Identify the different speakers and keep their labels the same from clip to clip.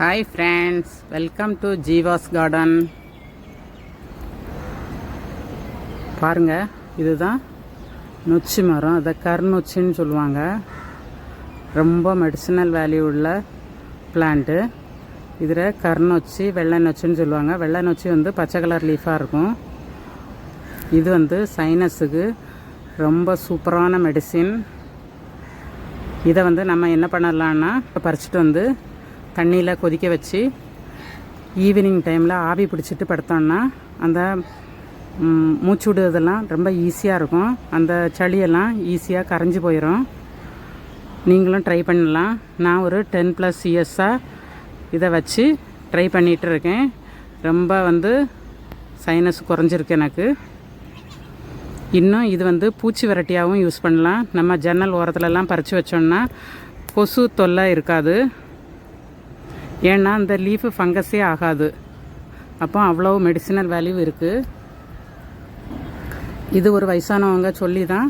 Speaker 1: Hi friends welcome to Jeeva's garden பாருங்க இதுதான் நொச்சி மரம். அதை கருநொச்சின்னு சொல்லுவாங்க. ரொம்ப மெடிசினல் வேல்யூ உள்ள பிளான்ட்டு இதில் கருநொச்சி வெள்ளை நொச்சின்னு சொல்லுவாங்க. வெள்ளை நொச்சி வந்து பச்சை கலர் லீஃபாக இருக்கும். இது வந்து சைனஸுக்கு ரொம்ப சூப்பரான மெடிசின் இதை வந்து நம்ம என்ன பண்ணலான்னா பறிச்சிட்டு வந்து தண்ணியில் கொதிக்க வச்சு ஈவினிங் டைமில் ஆவி பிடிச்சிட்டு படுத்தோம்னா அந்த மூச்சு விடுறதெல்லாம் ரொம்ப ஈஸியாக இருக்கும். அந்த சளியெல்லாம் ஈஸியாக கரைஞ்சி போயிடும் நீங்களும் ட்ரை பண்ணலாம். நான் ஒரு டென் ப்ளஸ் இயர்ஸாக இதை வச்சு ட்ரை பண்ணிகிட்டு இருக்கேன். ரொம்ப வந்து சைனஸ் குறைஞ்சிருக்கு எனக்கு. இன்னும் இது வந்து பூச்சி வெரைட்டியாகவும் யூஸ் பண்ணலாம். நம்ம ஜன்னல் ஓரத்துலலாம் பறித்து வச்சோம்னா கொசு தொல்லை இருக்காது. ஏன்னா அந்த லீஃபு ஃபங்கஸே ஆகாது. அப்போ அவ்வளோ மெடிசினல் வேல்யூ இருக்குது இது ஒரு வயசானவங்க சொல்லி தான்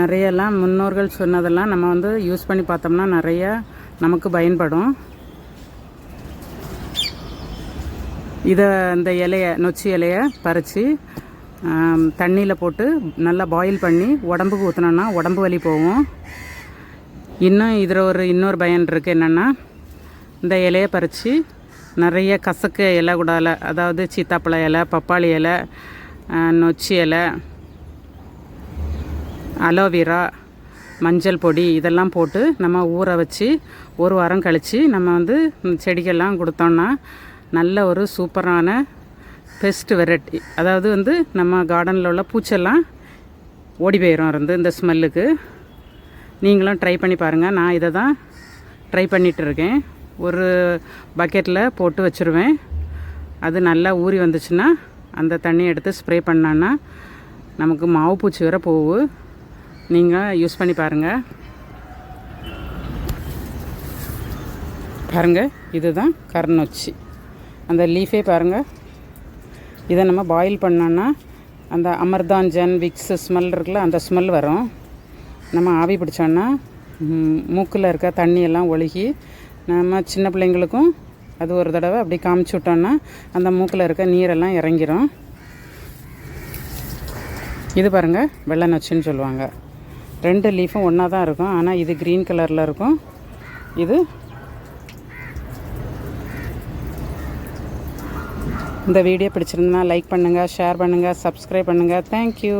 Speaker 1: நிறையெல்லாம் முன்னோர்கள் சொன்னதெல்லாம் நம்ம வந்து யூஸ் பண்ணி பார்த்தோம்னா நிறைய நமக்கு பயன்படும். இதை இந்த இலையை நொச்சி இலையை பறித்து தண்ணியில் போட்டு நல்லா பாயில் பண்ணி உடம்புக்கு ஊற்றினோன்னா உடம்பு வலி போகும். இன்னும் இதில் ஒரு இன்னொரு பயன் இருக்குது என்னென்னா இந்த இலையை பறித்து நிறைய கசக்கு இலை கூடால அதாவது சீத்தாப்பழ இலை பப்பாளி இலை நொச்சி இலை அலோவேரா மஞ்சள் பொடி இதெல்லாம் போட்டு நம்ம ஊற வச்சு ஒரு வாரம் கழித்து நம்ம வந்து செடிகள்லாம் செடிக்கெல்லாம் கொடுத்தோம்னா நல்ல ஒரு சூப்பரான பெஸ்ட் வெரைட்டி. அதாவது வந்து நம்ம கார்டனில் உள்ள பூச்செல்லாம் ஓடி போயிடும் இருந்து இந்த ஸ்மெல்லுக்கு நீங்களும் ட்ரை பண்ணி பாருங்கள் நான் இதை தான் ட்ரை பண்ணிகிட்டு இருக்கேன். ஒரு பக்கெட்டில் போட்டு வச்சுருவேன். அது நல்லா ஊறி வந்துச்சுன்னா அந்த தண்ணி எடுத்து ஸ்ப்ரே பண்ணோன்னா நமக்கு மாவு பூச்சி வர போகு நீங்கள் யூஸ் பண்ணி பாருங்கள் பாருங்கள் இதுதான் கருநொச்சி. அந்த லீஃபே பாருங்கள் இதை நம்ம பாயில் பண்ணோன்னா அந்த அமர்தாஞ்சன் விக்ஸ் ஸ்மெல் இருக்குல்ல அந்த ஸ்மெல் வரும். நம்ம ஆவி பிடிச்சோன்னா மூக்கில் இருக்க தண்ணியெல்லாம் ஒழுகி நம்ம சின்ன பிள்ளைங்களுக்கும் அது ஒரு தடவை அப்படி காமிச்சு விட்டோன்னா அந்த மூக்கில் இருக்க நீரெல்லாம் இறங்கிடும் இது பாருங்கள் வெள்ளை நொச்சின்னு சொல்லுவாங்க. ரெண்டு லீஃபும் ஒன்றா தான் இருக்கும். ஆனால் இது க்ரீன் கலரில் இருக்கும். இது இந்த வீடியோ பிடிச்சிருந்தா லைக் பண்ணுங்கள் ஷேர் பண்ணுங்கள் சப்ஸ்கிரைப் பண்ணுங்கள் தேங்க்யூ